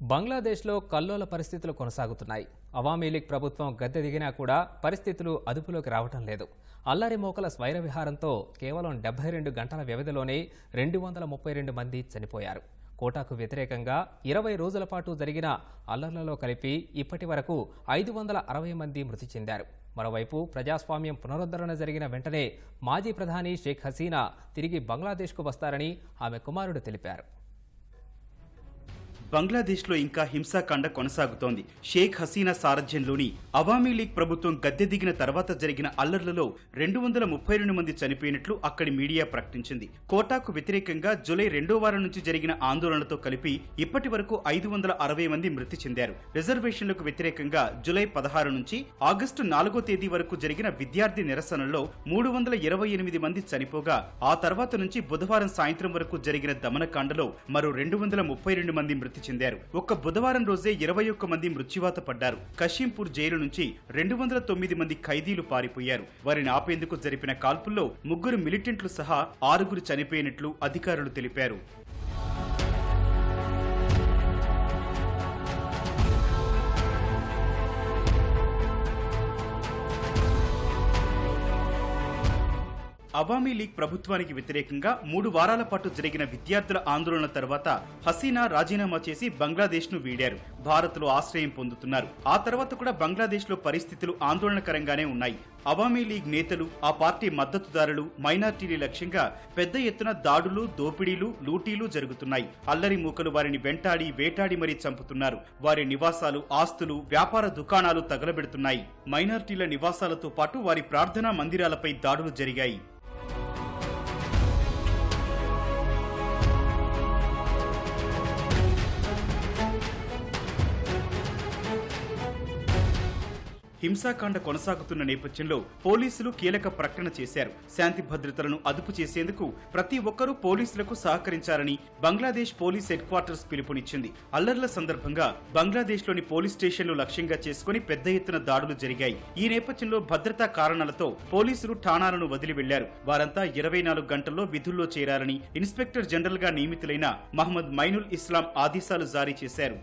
బంగ్లాదేశ్లో కల్లోల పరిస్థితులు కొనసాగుతున్నాయి. అవామీ లీగ్ ప్రభుత్వం గద్దె దిగినా కూడా పరిస్థితులు అదుపులోకి రావటం లేదు. అల్లరి మోకల స్వైర విహారంతో కేవలం డెబ్బై రెండు గంటల వ్యవధిలోనే రెండు వందల ముప్పై రెండు మంది చనిపోయారు. కోటాకు వ్యతిరేకంగా ఇరవై రోజుల పాటు జరిగిన అల్లర్లలో కలిపి ఇప్పటి వరకు ఐదు వందల అరవై మంది మృతి చెందారు. మరోవైపు ప్రజాస్వామ్యం పునరుద్ధరణ జరిగిన వెంటనే మాజీ ప్రధాని షేక్ హసీనా తిరిగి బంగ్లాదేశ్కు వస్తారని ఆమె కుమారుడు తెలిపారు. బంగ్లాదేశ్లో ఇంకా హింసాకాండ కొనసాగుతోంది. షేక్ హసీనా సారథ్యంలోని అవామీ లీగ్ ప్రభుత్వం గద్దె దిగిన తర్వాత జరిగిన అల్లర్లలో రెండు వందల ముప్పై రెండు మంది చనిపోయినట్లు అక్కడి మీడియా ప్రకటించింది. కోటాకు వ్యతిరేకంగా జూలై రెండో వారం నుంచి జరిగిన ఆందోళనలతో కలిపి ఇప్పటి వరకు ఐదు వందల అరవై మంది మృతి చెందారు. రిజర్వేషన్లకు వ్యతిరేకంగా జూలై పదహారు నుంచి ఆగస్టు నాలుగో తేదీ వరకు జరిగిన విద్యార్థి నిరసనలో మూడు వందల ఇరవై ఎనిమిది మంది చనిపోగా ఆ తర్వాత నుంచి బుధవారం సాయంత్రం వరకు జరిగిన దమనకాండలో మరో రెండు వందల ముప్పై రెండు మంది మృతి చెందారు. ఒక్క బుధవారం రోజే ఇరవై ఒక్క మంది మృత్యువాత పడ్డారు. కషీంపూర్ జైలు నుంచి రెండు వందల తొమ్మిది మంది ఖైదీలు పారిపోయారు. వారిని ఆపేందుకు జరిపిన కాల్పుల్లో ముగ్గురు మిలిటెంట్లు సహా ఆరుగురు చనిపోయినట్లు అధికారులు తెలిపారు. అవామీ లీగ్ ప్రభుత్వానికి వ్యతిరేకంగా మూడు వారాల పాటు జరిగిన విద్యార్థుల ఆందోళన తర్వాత హసీనా రాజీనామా చేసి బంగ్లాదేశ్ను వీడారు. భారత్లో ఆశ్రయం పొందుతున్నారు. ఆ తర్వాత కూడా బంగ్లాదేశ్లో పరిస్థితులు ఆందోళనకరంగానే ఉన్నాయి. అవామీ లీగ్ నేతలు ఆ పార్టీ మద్దతుదారులు మైనార్టీలు లక్ష్యంగా పెద్ద ఎత్తున దాడులు దోపిడీలు లూటీలు జరుగుతున్నాయి. అల్లరి మూకలు వారిని వెంటాడి వేటాడి మరీ చంపుతున్నారు. వారి నివాసాలు ఆస్తులు వ్యాపార దుకాణాలు తగలబెడుతున్నాయి. మైనార్టీల నివాసాలతో పాటు వారి ప్రార్థనా మందిరాలపై దాడులు జరిగాయి. హింసాకాండ కొనసాగుతున్న నేపథ్యంలో పోలీసులు కీలక ప్రకటన చేశారు. శాంతి భద్రతలను అదుపు చేసేందుకు ప్రతి ఒక్కరూ పోలీసులకు సహకరించాలని బంగ్లాదేశ్ పోలీస్ హెడ్ క్వార్టర్స్ పిలుపునిచ్చింది. అల్లర్ల సందర్భంగా బంగ్లాదేశ్లోని పోలీస్ స్టేషన్లు లక్ష్యంగా చేసుకుని పెద్ద ఎత్తున దాడులు జరిగాయి. ఈ నేపథ్యంలో భద్రతా కారణాలతో పోలీసులు ఠాణాలను వదిలి వెళ్ళారు. వారంతా ఇరవై నాలుగు గంటల్లో విధుల్లో చేరాలని ఇన్స్పెక్టర్ జనరల్గా నియమితులైన మహమ్మద్ మైనుల్ ఇస్లాం ఆదేశాలు జారీ చేశారు.